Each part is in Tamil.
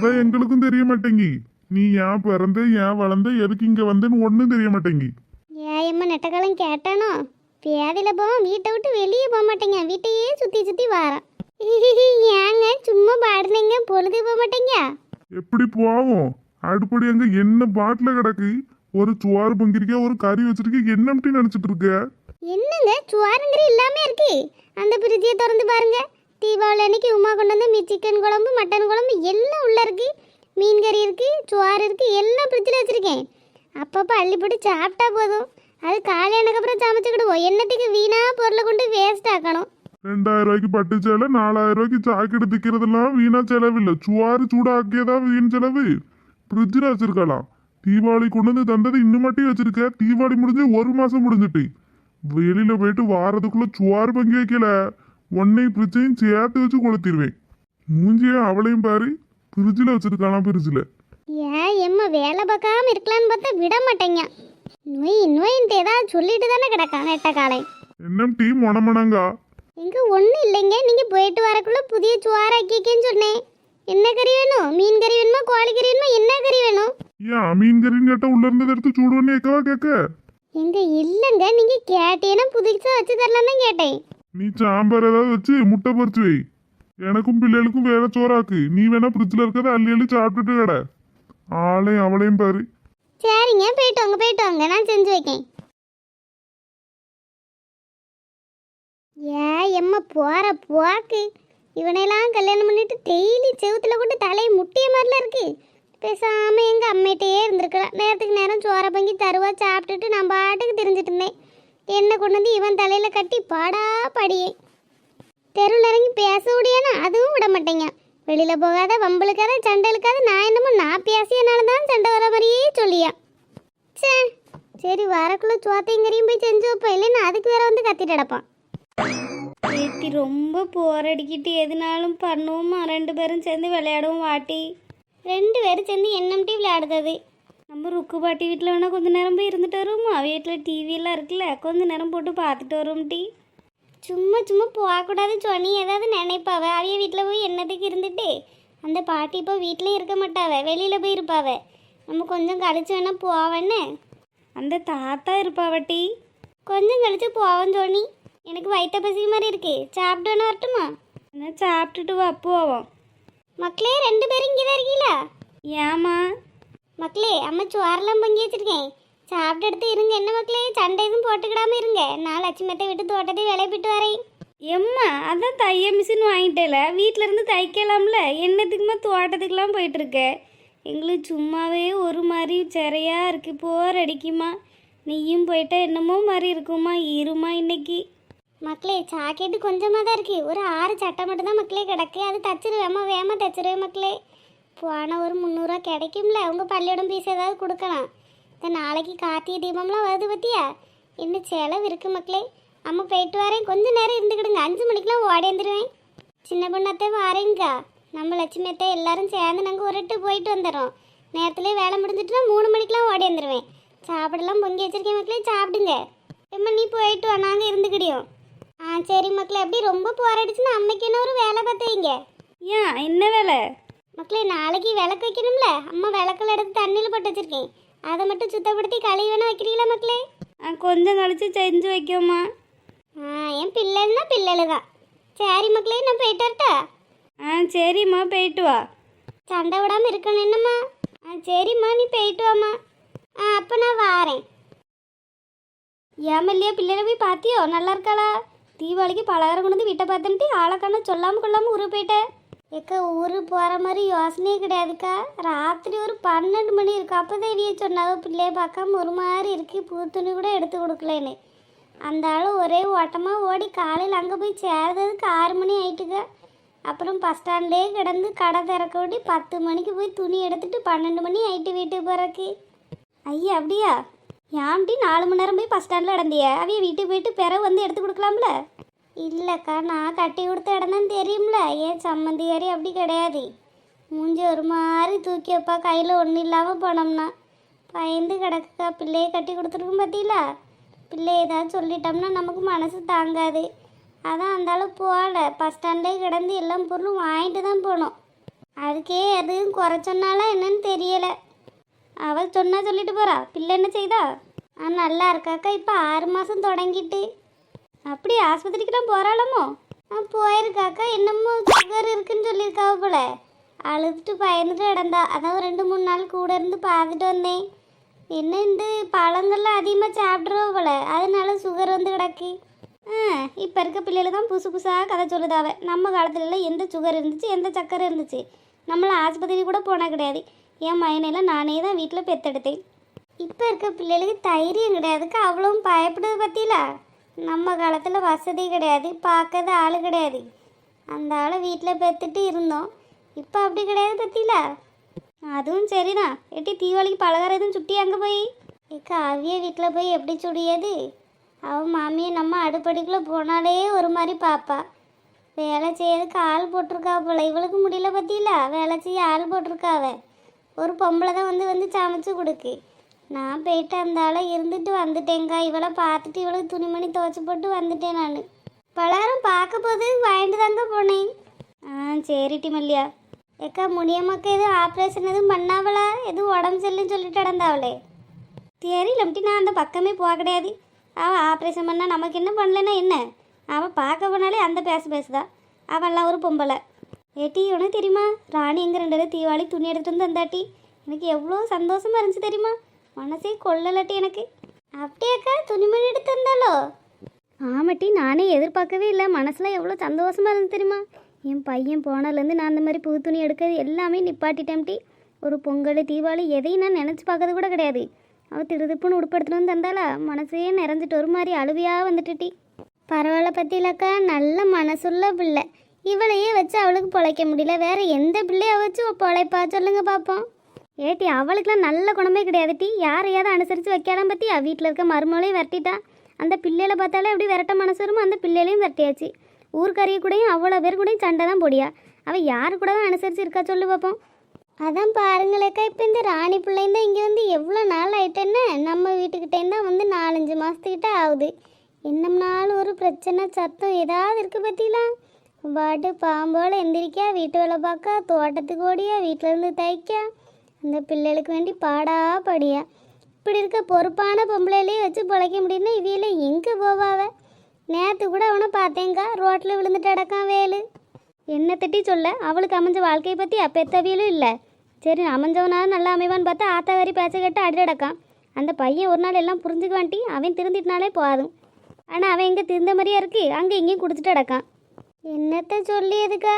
அதான் எங்களுக்கும் தெரிய மாட்டேங்கி. நீ ஏன் பிறந்த ஏன் வளர்ந்த எதுக்கு இங்க வந்தேன்னு ஒன்றும் தெரிய மாட்டேங்கி. ஏயம்மா நெட்டக்காலம் கேட்டானோ? பேதியில் போவோம் வீட்டை விட்டு வெளியே போக மாட்டேங்க. வீட்டையே சுற்றி சுற்றி வாரான். ஏங்க சும்மா பாடுனீங்க பொழுது போக மாட்டேங்க. எப்படி போவோம்? அடுப்படி அங்க என்ன பாட்டில் கிடக்கு? ஒரு சோறு பொங்கிருக்க ஒரு கறி வச்சிருக்க என்னம்ட்டி நினைச்சிட்டு இருக்க? என்னங்க சுவாருங்கிற இல்லாமல் இருக்கு. அந்த ஃப்ரிட்ஜை திறந்து பாருங்க. தீபாவளி அன்னைக்கு உமா கொண்டு வந்து மீ சிக்கன் குழம்பு மட்டன் குழம்பு எல்லாம் உள்ளே இருக்கு. மீன் கறி இருக்குது சுவாறு இருக்குது எல்லாம் ஃப்ரிட்ஜில் வச்சிருக்கேன். அப்பப்போ அள்ளி போட்டு சாப்பிட்டா போதும். அது காலையானக்கு அப்புறம் சமைச்சுக்கிடுவோம். என்னத்துக்கு வீணாக பொருளை கொண்டு வேஸ்ட் ஆக்கணும். ரெண்டாயிரம் ரூபாய்க்கு பட்டு சேலை நாலாயிரம் ரூபாய்க்கு சாக்கெட்டு திக்கிறதுலாம் வீணா செலவில்லை. சுவாறு சூடாக்கியதான் வீண் செலவு. ஃப்ரிட்ஜில் வச்சிருக்கலாம். தீபாவளி கொண்டு வந்து தந்தது இன்னும் மட்டும் வச்சிருக்க. தீபாவளி முடிஞ்சு ஒரு மாசம் முடிஞ்சிட்டு. வெளியில போயிட்டு வாரத்துக்குள்ள சுவாறு பங்கி வைக்கல. உன்னை ஃப்ரிட்ஜையும் சேர்த்து வச்சு கொளுத்திடுவேன் மூஞ்சியும் அவளையும் பாரு ஃப்ரிட்ஜில் வச்சிருக்கலாம் ஃப்ரிட்ஜில் ஏன் எம்மா வேலை பார்க்காம இருக்கலான்னு பார்த்தா விட மாட்டேங்க. நோய் நோயின்ட்டு ஏதாவது சொல்லிட்டு தானே கிடக்கான் நெட்ட காலை. என்னம் டீ மொனமணங்கா இங்க ஒன்றும் இல்லைங்க. நீங்கள் போயிட்டு வரக்குள்ள புதிய சுவாராக்கிக்கேன்னு சொன்னேன். என்ன கறி வேணும்? மீன் கறி வேணுமா? கோழி கறி வேணுமா? என்ன கறி வேணும்? ஏன் மீன் கறின்னு கேட்டா உள்ள இருந்ததை எடுத்து சூடு பண்ணி வைக்கவா கேட்க? எங்க இல்லைங்க. நீங்க கேட்டேன்னா புதுசா வச்சு தரலாம் தான் கேட்டேன். நீ சாம்பார் ஏதாவது வச்சு முட்டை பறிச்சு வை. எனக்கும் பிள்ளைகளுக்கும் வேற சோறாக்கு. நீ வேணா ஃப்ரிட்ஜில் இருக்கிறத அள்ளி அள்ளி சாப்பிட்டுட்டு கடை. ஆளையும் அவளையும் பாரு. சரிங்க போயிட்டு வாங்க போயிட்டு வாங்க. நான் செஞ்சு வைக்கேன். ஏ எம்மா போற போக்கு. இவனையெல்லாம் கல்யாணம் பண்ணிட்டு டெய்லி செவுத்துல கொண்டு தலையை முட்டிய மாதிரில இருக்கு. பேசாம எங்க அம்மையிட்டே இருந்திருக்கலாம். நேரத்துக்கு நேரம் சோற பங்கி தருவா சாப்பிட்டுட்டு நான் பாட்டுக்கு தெரிஞ்சிட்டு இருந்தேன். என்ன கொண்டு வந்து இவன் தலையில கட்டி பாடா படியே. தெருவில் இறங்கி பேச முடியானா அதுவும் விட மாட்டேங்க. வெளியில போகாத வம்பளுக்காத சண்டை இழுக்காத நான் என்னமோ நான் பேசியனால தான் சண்டை வர மாதிரியே சொல்லியா. ச்சே சரி வரக்குள்ள சோத்தையும் போய் செஞ்சு வைப்பேன் இல்லைன்னா அதுக்கு வேற வந்து கத்திட்டு கிடப்பான். ஏத்தி ரொம்ப போர் அடிக்கிட்டு எதுனாலும் பண்ணுவோமா? ரெண்டு பேரும் சேர்ந்து விளையாடுவோம் வாட்டி. ரெண்டு பேரும் சேர்ந்து என்னம்டி விளையாடுறது நம்ம ருக்கு பாட்டி வீட்டில் வேணால் கொஞ்சம் நேரம் போய் இருந்துட்டு வருவோமா? வீட்டில் டிவியெல்லாம் இருக்குல்ல கொஞ்சம் நேரம் போட்டு பார்த்துட்டு வருவோம் டீ. சும்மா சும்மா போகக்கூடாது சொன்னி ஏதாவது நினைப்பாவ அவைய வீட்டில் போய் என்னத்துக்கு இருந்துட்டு? அந்த பாட்டி இப்போ வீட்டிலே இருக்க மாட்டாவ. வெளியில் போய் இருப்பாவ. நம்ம கொஞ்சம் கழிச்சு வேணா போவேன்னு அந்த தாத்தா இருப்பாவட்டி கொஞ்சம் கழிச்சு போவோம் சொன்னி எனக்கு வயிற்ற பசி மாதிரி இருக்கு. சாப்பிட்டு வேணா வரட்டுமா? என்ன சாப்பிட்டுட்டு வா போவோம். மக்களே ரெண்டு பேரும் இங்கே தான் இருக்கீங்களா? ஏமா மக்களே அம்மா சோறெல்லாம் பொங்கி வச்சிருக்கேன். சாப்பிட்டு எடுத்து இருங்க என்ன மக்களே சண்டை எதுவும் போட்டுக்கிடாம இருங்க. நான் லட்சுமத்தை விட்டு தோட்டத்தை வேலையை போயிட்டு வரேன். எம்மா அதான் தைய மிஷின் வாங்கிட்டேல. வீட்டில் இருந்து தைக்கலாம்ல. என்னத்துக்குமா தோட்டத்துக்குலாம் போயிட்டு இருக்க எங்களுக்கு சும்மாவே ஒரு மாதிரி சிறையா இருக்கு. போர் அடிக்குமா? நீயும் போயிட்டா என்னமோ மாதிரி இருக்குமா? இருமா இன்னைக்கு? மக்களே சாக்கெட்டு கொஞ்சமாக தான் இருக்கு. ஒரு ஆறு சட்டை மட்டும் தான் மக்களே கிடக்கு. அது தச்சிருவேமா வேமா தச்சிருவேன் மக்களே. போனால் ஒரு முந்நூறுரூவா கிடைக்கும்ல. உங்கள் பள்ளியோடம் பீஸ் ஏதாவது கொடுக்கலாம். இந்த நாளைக்கு கார்த்திகை தீபம்லாம் வருது பற்றியா இன்னும் செலவு இருக்கு மக்களே? அம்மா போயிட்டு வரேன். கொஞ்ச நேரம் இருந்துக்கிடுங்க. அஞ்சு மணிக்கெலாம் ஓடேந்துருவேன் சின்ன பொண்ணாத்தே வரேங்க்கா நம்ம லட்சுமி அத்தை எல்லாரும் சேர்ந்து நாங்கள் ஒரு போயிட்டு வந்துடுறோம். நேரத்துலேயே வேலை முடிஞ்சிட்டுனா மூணு மணிக்கெலாம் ஓடி வந்துடுவேன் சாப்பிடலாம் பொங்கி வச்சிருக்கேன் மக்களே. சாப்பிடுங்க. எம்மா நீ போயிட்டு வா. நாங்கள் இருந்துக்கிடியோம் ஆ சரி மக்களே. அப்படி ரொம்ப போராடிச்சுன்னா அம்மைக்கு என்ன ஒரு வேலை பார்த்து ஏன்? என்ன வேலை? மக்களே நாளைக்கு விளக்கு வைக்கணும்ல? அம்மா விளக்கில் எடுத்து தண்ணியில் போட்டு வச்சிருக்கேன். அதை மட்டும் சுத்தப்படுத்தி கழுவி வேணா வைக்கிறீங்களா மக்களே? ஆ, கொஞ்சம் கழிச்சு செஞ்சு வைக்கோமா ஆ என் பிள்ளைன்னா பிள்ளைகள் தான் சரி மக்களே நான் போயிட்டு வரட்டா? ஆ சரிம்மா போயிட்டு வா. சண்டை விடாமல் இருக்கணும் என்னம்மா? ஆ சரிம்மா நீ போயிட்டு வாம்மா. ஆ அப்போ நான் வாரேன். ஏமல்லையா பிள்ளைல போய் பார்த்தியோ நல்லா இருக்காளா? தீபாவளிக்கு பலகாரம் கொண்டு வந்து வீட்டை பார்த்துட்டு ஆளக்கான சொல்லாமல் கொள்ளாமல் ஊரு போயிட்டேன் எக்கா ஊருக்கு போகிற மாதிரி யோசனையே கிடையாதுக்கா. ராத்திரி ஒரு பன்னெண்டு மணி இருக்கு. அப்போ தான் இடிய சொன்னாவ பிள்ளைய பார்க்காம ஒரு மாதிரி இருக்கு. புது துணி கூட எடுத்து கொடுக்கலன்னு. அந்த ஆள் ஒரே ஓட்டமாக ஓடி காலையில் அங்கே போய் சேர்றதுக்கு ஆறு மணி ஆயிட்டுக்க. அப்புறம் பஸ் ஸ்டாண்ட்லேயே கிடந்து கடை திறக்க விட்டு பத்து மணிக்கு போய் துணி எடுத்துட்டு பன்னெண்டு மணி ஆயிட்டு வீட்டுக்கு போகிறக்கு ஐயா அப்படியா? ஏன்டி நாலு மணி நேரம் போய் பஸ் ஸ்டாண்டில் இடந்திய அவைய வீட்டுக்கு போயிட்டு பிறகு வந்து எடுத்து கொடுக்கலாம்ல? இல்லைக்கா நான் கட்டி கொடுத்த இடம் தான் தெரியும்ல. ஏன் சம்மந்தியாரி அப்படி கிடையாது? மூஞ்சி ஒரு மாதிரி தூக்கி வைப்பா கையில் ஒன்றும் இல்லாமல் போனோம்னா. பயந்து கிடக்குக்கா பிள்ளையை கட்டி கொடுத்துருக்கும் பார்த்தீங்களா பிள்ளை ஏதாவது சொல்லிட்டோம்னா நமக்கு மனசு தாங்காது. அதான் அந்த அளவு போகல. பஸ் ஸ்டாண்டே கிடந்து எல்லாம் பொருளும் வாங்கிட்டு தான் போனோம். அதுக்கே எதுவும் குறை சொன்னாலாம் என்னன்னு தெரியலை. அவள் சொன்னால் சொல்லிட்டு போகிறா பிள்ளை என்ன செய்தா? ஆ நல்லா இருக்காக்கா. இப்போ ஆறு மாதம் தொடங்கிட்டு. அப்படி ஆஸ்பத்திரிக்கெல்லாம் போகிறாளமோ போயிருக்காக்கா. என்னமோ சுகர் இருக்குன்னு சொல்லியிருக்காவ போல. அழுதுட்டு பயந்துட்டு கிடந்தா. அதான் ஒரு ரெண்டு மூணு நாள் கூட இருந்து பார்த்துட்டு வந்தேன். என்ன இந்த பழங்கள்லாம் அதிகமாக சாப்பிட்றோம் போல. அதனால சுகர் வந்து கிடக்கு. ஆ இப்போ இருக்க பிள்ளைகள் தான் புதுசு புதுசாக கதை சொல்லுதாவ. நம்ம காலத்துலலாம் எந்த சுகர் இருந்துச்சு எந்த சக்கரை இருந்துச்சு? நம்மளை ஆஸ்பத்திரி கூட போனால் கிடையாது. என் மயனையெல்லாம் நானே தான் வீட்டில் பெத்தெடுத்தேன். இப்போ இருக்க பிள்ளைகளுக்கு தைரியம் கிடையாதுக்கு. அவ்வளவும் பயப்படுது பற்றியில நம்ம காலத்தில் வசதி கிடையாது பார்க்கறது ஆள் கிடையாது. அந்த ஆளை வீட்டில் பெற்றுட்டு இருந்தோம். இப்போ அப்படி கிடையாது பற்றியில அதுவும் சரிதான். எட்டி தீபாவளிக்கு பலகாரம் எதுவும் சுட்டி அங்கே போய்? இக்க அவிய வீட்டில் போய் எப்படி சுடியது? அவன் மாமியை நம்ம அடுப்படிக்குள்ளே போனாலே ஒரு மாதிரி பார்ப்பா வேலை செய்யறதுக்கு ஆள் போட்டிருக்கா போல. இவளுக்கு முடியல பற்றியில வேலை செய்ய ஆள் போட்டிருக்காவ ஒரு பொம்பளை தான் வந்து வந்து சமைச்சு கொடுக்கு. நான் போயிட்டு அந்த ஆளை இருந்துட்டு வந்துட்டேங்க்கா இவளை பார்த்துட்டு இவளுக்கு துணிமணி துவச்சி போட்டு வந்துட்டேன் நான். பலரும் பார்க்க போது வாங்கிட்டு தாங்க போனேன். ஆ சரிட்டி மல்லியா ஏக்கா முடியமாக்கா எதுவும் ஆப்ரேஷன் எதுவும் பண்ணாவளா? எதுவும் உடம்பு சரியில்லைன்னு சொல்லிட்டு நடந்தாவளே. தெரியலம்ட்டி நான் அந்த பக்கமே போக கிடையாது. அவள் ஆப்ரேஷன் பண்ணால் நமக்கு என்ன பண்ணலைன்னா என்ன? அவள் பார்க்க போனாலே அந்த பேச பேசுதா. அவள்லாம் ஒரு பொம்பளை. ஏட்டி உனக்கு தெரியுமா? ராணி எங்கே ரெண்டு தீபாவளி துணி எடுத்துட்டு வந்து வந்தாட்டி எனக்கு எவ்வளோ சந்தோஷமாக இருந்துச்சு தெரியுமா? மனசே கொள்ளலட்டி எனக்கு. அப்படியாக்கா துணிமணி எடுத்து வந்தாலோ ஆமாட்டி நானே எதிர்பார்க்கவே இல்லை. மனசில் எவ்வளோ சந்தோஷமாக இருந்து தெரியுமா? என் பையன் போனதுலேருந்து நான் அந்த மாதிரி புது துணி எடுக்கிறது எல்லாமே நிப்பாட்டிட்டேன்ட்டி. ஒரு பொங்கல் தீபாவளி எதையும் நான் நினச்சி பார்க்கறது கூட கிடையாது. அவள் திருதுப்புன்னு உடுப்படுத்துட்டு வந்து தந்தாளா? மனசே நிறைஞ்சிட்டு ஒரு மாதிரி அழுவியாக வந்துட்டுட்டி. பரவாயில்ல பத்தியிலக்கா நல்ல மனசுள்ள பிள்ளை. இவளையே வச்சு அவளுக்கு பொழைக்க முடியல. வேற எந்த பிள்ளையை வச்சு பொழைப்பா? சொல்லுங்க பார்ப்போம் ஏட்டி அவளுக்குலாம் நல்ல குணமே கிடையாது டி. யாரையாவது அனுசரித்து வைக்காதான் பற்றி வீட்டில் இருக்க மருமகளையும் விரட்டிட்டா. அந்த பிள்ளையில பார்த்தாலே எப்படி விரட்ட மனசு வருமோ அந்த பிள்ளைகளையும் விரட்டியாச்சு. ஊர்க்கறிய கூடயும் அவ்வளோ பேர் கூடயும் சண்டை தான் போடியா? அவள் யாரு கூட தான் அனுசரித்து இருக்கா சொல்லு பார்ப்போம் அதான் பாருங்களேக்கா இப்போ இந்த ராணி பிள்ளைங்க தான் இங்கே வந்து எவ்வளோ நாள் ஆயிட்டேன்னு நம்ம வீட்டுக்கிட்டேருந்து தான் வந்து நாலஞ்சு மாதத்துக்கிட்ட ஆகுது. என்னம்னாலும் ஒரு பிரச்சனை சத்தம் ஏதாவது இருக்குது பற்றிலா பாட்டு பாம்போல எந்திரிக்கா வீட்டு வேலை பார்க்கா தோட்டத்துக்கு ஓடியா வீட்டில் இருந்து அந்த பிள்ளைகளுக்கு வேண்டி பாடா படியா. இப்படி இருக்க பொறுப்பான பொம்பளையிலையும் வச்சு பிழைக்க முடியும்னா இவையில எங்கே போவாவ? நேற்று கூட அவனை பார்த்தேங்க்கா ரோட்டில் விழுந்துட்டு அடக்கான் வேலு. என்ன திட்டி சொல்ல அவளுக்கு அமைஞ்ச வாழ்க்கையை பற்றி அப்பெத்தவியலும் இல்லை. சரி அமைஞ்சவனாலும் நல்லா அமைவான்னு பார்த்தா ஆத்தாவாரி பேச்ச கேட்டு அடிடக்கான் அந்த பையன் ஒரு நாள் எல்லாம் புரிஞ்சுக்குவான்ட்டி அவன் திருந்திட்டனாலே போதும். ஆனால் அவன் எங்கே திருந்த மாதிரியா இருக்கு அங்கே இங்கேயும் குடிச்சிட்டு அடக்கான் என்னத்த சொல்லி எதுக்கா?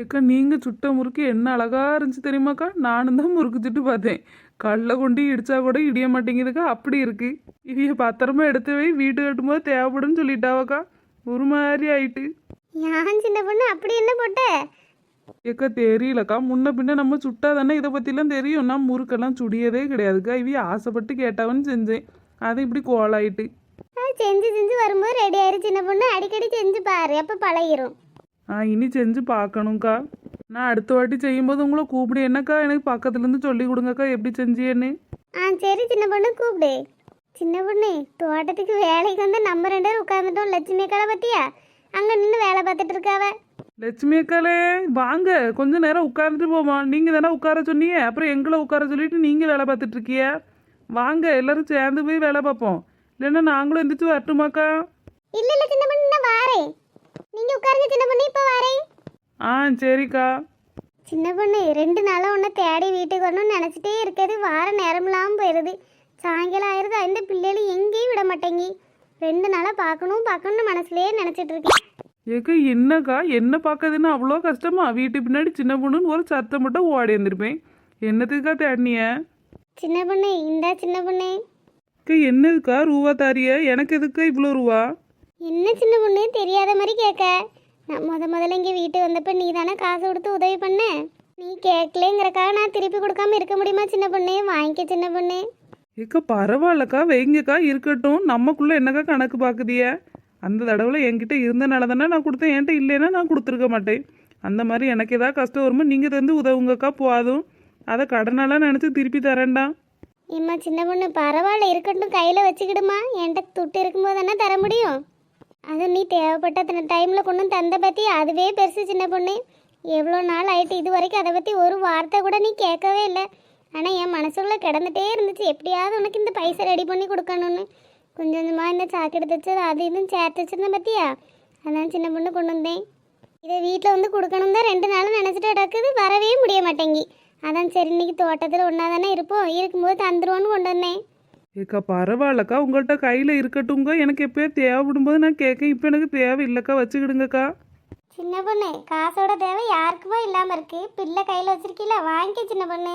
ஏக்கா நீங்கள் சுட்ட முறுக்கு என்ன அழகா இருந்துச்சு தெரியுமாக்கா? நானும் தான் முறுக்கு சுட்டு பார்த்தேன். கல்லை கொண்டு இடிச்சா கூட இடிய மாட்டேங்குதுக்கா அப்படி இருக்கு. இவைய பத்திரமா எடுத்து வை வீட்டு கட்டும்போது தேவைப்படும்னு சொல்லிட்டாவக்கா. ஒரு மாதிரி ஆயிட்டு. யான் சின்ன பொண்ணு அப்படி என்ன போட்ட? ஏக்கா தெரியலக்கா. முன்ன பின்ன நம்ம சுட்டா தானே இதை பற்றிலாம் தெரியும். நான் முறுக்கெல்லாம் சுடியதே கிடையாதுக்கா. இவைய ஆசைப்பட்டு கேட்டாவன்னு செஞ்சேன். அது இப்படி கோலாயிட்டு. செஞ்சு செஞ்சு வரும்போது ரெடி ஆயிரு சின்ன பொண்ணு. அடிக்கடி செஞ்சு பாரு. அப்போ பழகிரும். ஆ இனி செஞ்சு பார்க்கணும்க்கா. நான் அடுத்த வாட்டி செய்யும்போது உங்களை கூப்பிடு. என்னக்கா எனக்கு பக்கத்துலேருந்து சொல்லி கொடுங்கக்கா எப்படி செஞ்சியேன்னு ஆ சரி சின்ன பொண்ணு கூப்பிடு. சின்ன பொண்ணு தோட்டத்துக்கு வேலைக்கு வந்து நம்ம ரெண்டு பேரும் உட்காந்துட்டோம் லட்சுமி அக்காவை பத்தியா அங்கே நின்று வேலை பார்த்துட்டு இருக்காவ. லட்சுமி அக்காலே வாங்க. கொஞ்ச நேரம் உட்கார்ந்துட்டு போமா நீங்க தானே உட்கார சொன்னீங்க? அப்புறம் எங்களை உட்கார சொல்லிட்டு நீங்க வேலை பார்த்துட்டு இருக்கிய? வாங்க எல்லாரும் சேர்ந்து போய் வேலை பார்ப்போம். இல்லைன்னா நாங்களும் எந்திரிச்சு வரட்டுமாக்கா? இல்ல இல்ல சின்ன பொண்ணு நான் வாரேன். நீங்க உட்காருங்க சின்ன பொண்ணு இப்போ வாரேன். ஆ சரிக்கா. சின்ன பொண்ணு ரெண்டு நாளாக உன்னை தேடி வீட்டுக்கு வரணும்னு நினச்சிட்டே இருக்கிறது வார நேரமெல்லாம் போயிடுது சாயங்காலம் ஆயிடுது இந்த பிள்ளைகள் எங்கேயும் விட மாட்டேங்கி. ரெண்டு நாளாக பார்க்கணும் பார்க்கணும்னு மனசுலயே நினச்சிட்டு இருக்கேன். ஏக்கா என்னக்கா? என்ன பார்க்கறதுன்னு அவ்வளோ கஷ்டமா? வீட்டு பின்னாடி சின்ன பொண்ணுன்னு ஒரு சத்தம் மட்டும் ஓடி வந்திருப்பேன். என்னத்துக்கா தேடினிய? சின்ன பொண்ணு இந்தா சின்ன பொண்ணு. அக்கா என்னதுக்கா ரூபா தாரிய? எனக்கு எதுக்கா இவ்வளோ ரூபா? என்ன சின்ன பொண்ணு தெரியாத மாதிரி கேட்க. நான் முத முதல்ல இங்கே வீட்டுக்கு வந்தப்ப நீ தானே காசு கொடுத்து உதவி பண்ண? நீ கேட்கலேங்கிறக்காக நான் திருப்பி கொடுக்காம இருக்க முடியுமா சின்ன பொண்ணு? வாங்கிக்க சின்ன பொண்ணு. ஏக்கா பரவாயில்லக்கா வைங்கக்கா இருக்கட்டும். நமக்குள்ள என்னக்கா கணக்கு பார்க்குதிய அந்த தடவை என்கிட்ட இருந்தனால தானே நான் கொடுத்தேன். என்கிட்ட இல்லைன்னா நான் கொடுத்துருக்க மாட்டேன். அந்த மாதிரி எனக்கு ஏதாவது கஷ்டம் வருமோ நீங்கள் தந்து உதவுங்கக்கா போதும். அதை கடனாலாம் நினச்சி திருப்பி தரேன்டாம் ஏம்மா சின்ன பொண்ணு பரவாயில்ல இருக்கட்டும் கையில் வச்சுக்கிடுமா? என்கிட்ட துட்டு இருக்கும்போது தானே தர முடியும்? அது நீ தேவைப்பட்ட டைமில் கொண்டு வந்து தந்த பற்றி அதுவே பெருசு சின்ன பொண்ணு. எவ்வளோ நாள் ஆயிட்டு இது வரைக்கும் அதை பற்றி ஒரு வார்த்தை கூட நீ கேட்கவே இல்லை. ஆனால் என் மனசுக்குள்ளே கிடந்துட்டே இருந்துச்சு. எப்படியாவது உனக்கு இந்த பைசா ரெடி பண்ணி கொடுக்கணும்னு. கொஞ்சம் கொஞ்சமாக இந்த சாக்கெடு தைச்சது அது இதுவும் சேர்த்து வச்சிருந்த பற்றியா அதான் சின்ன பொண்ணு கொண்டு வந்தேன். இதை வீட்டில் வந்து கொடுக்கணும் தான் ரெண்டு நாளும் நினச்சிட்டு கிடக்குது. வரவே முடிய மாட்டேங்கி. அதான் சரி இன்னைக்கு தோட்டத்தில் ஒன்றா தானே இருப்போம். இருக்கும்போது தந்துருவோன்னு கொண்டு வந்தேன். ஏக்கா பரவாயில்லக்கா. உங்கள்கிட்ட கையில் இருக்கட்டும்ங்க எனக்கு எப்பயோ தேவைப்படும் போது நான் கேட்கேன். இப்போ எனக்கு தேவை இல்லைக்கா வச்சுக்கிடுங்கக்கா. சின்ன பொண்ணு காசோட தேவை யாருக்குமோ இல்லாமல் இருக்கு. பிள்ளை கையில் வச்சிருக்கீல வாங்கிக்க சின்ன பொண்ணு.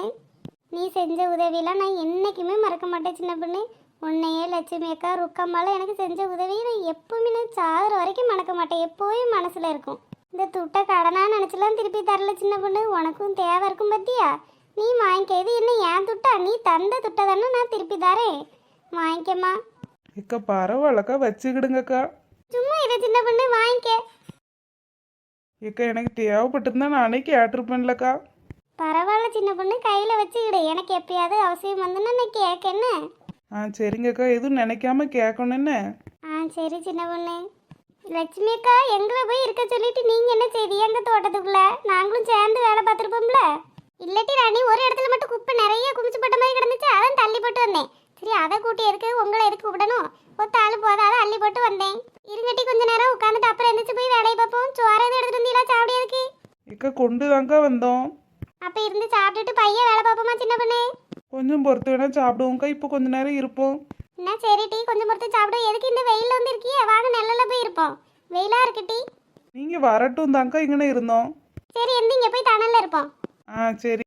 நீ செஞ்ச உதவியெல்லாம் நான் என்றைக்குமே மறக்க மாட்டேன் சின்ன பொண்ணு. உன்னையே லட்சுமி அக்கா ருக்கம்மாலாம் எனக்கு செஞ்ச உதவியை நான் எப்பவுமே நான் சாகுற வரைக்கும் மறக்க மாட்டேன். எப்போவும் மனசில் இருக்கும். இந்த துட்டை கடனாக நினச்சலாம் திருப்பி தரல சின்ன பொண்ணு. உனக்கும் தேவை இருக்கும் பத்தியா? நீ வாங்கிக்க இது என்ன ஏன் துட்டா? நீ தந்த துட்டை தானே நான் திருப்பி தரேன். வாங்கிக்கம்மா. ஏக்கா பரவாயில்லக்கா வச்சுக்கிடுங்கக்கா. சும்மா இதை சின்ன பொண்ணு வாங்கிக்க. ஏக்கா எனக்கு தேவைப்பட்டிருந்தா நானே கேட்டிருப்பேன்லக்கா. பரவாயில்ல சின்ன பொண்ணு கையில் வச்சுக்கிடு. எனக்கு எப்பயாவது அவசியம் வந்துன்னா நான் கேட்கன்னு ஆ சரிங்கக்கா எதுவும் நினைக்காம கேட்கணும் என்ன? ஆ சரி சின்ன பொண்ணு. லட்சுமி அக்கா எங்களை போய் இருக்க சொல்லிட்டு நீங்க என்ன செய்தி எங்க தோட்டத்துக்குள்ள? நாங்களும் சேர்ந்து வேலை பார்த்துருப்போம்ல. இல்லாட்டி ராணி ஒரு இடத்துல மட்டும் குப்பை நிறைய குமிச்சு போட்ட மாதிரி கிடந்துச்சு அதான் தள்ளி போட்டு வந்தேன். சரி அதை கூட்டி எதுக்கு உங்களை எதுக்கு கூப்பிடணும்? ஒத்த ஆள் போத அதை அள்ளி போட்டு வந்தேன். இருங்கட்டி கொஞ்ச நேரம் உட்காந்துட்டு அப்புறம் எந்திரிச்சு போய் வேலையை பார்ப்போம். சோறு எதுவும் எடுத்துட்டு வந்தீங்களா? சாப்பிடியதுக்கு ஏக்கா கொண்டு தாங்க்கா வந்தோம். அப்ப இருந்து சாப்பிட்டுட்டு பையன் வேலை பார்ப்போமா சின்ன பொண்ணு? கொஞ்சம் பொறுத்து வேணா சாப்பிடுவோம்க்கா இப்போ கொஞ்ச நேரம் இருப்போம். என்ன சரி டீ கொஞ்சம் பொறுத்து சாப்பிடு. எதுக்கு இந்த வெயில்ல வந்து இருக்கியே? வாங்க நெல்லில் போய் இருப்போம். வெயிலா இருக்கு டீ. நீங்கள் வரட்டும் தாங்க்கா இங்கனே இருந்தோம். சரி எந்திங்க போய் தணல்ல இருப்போம். ஆ சரி.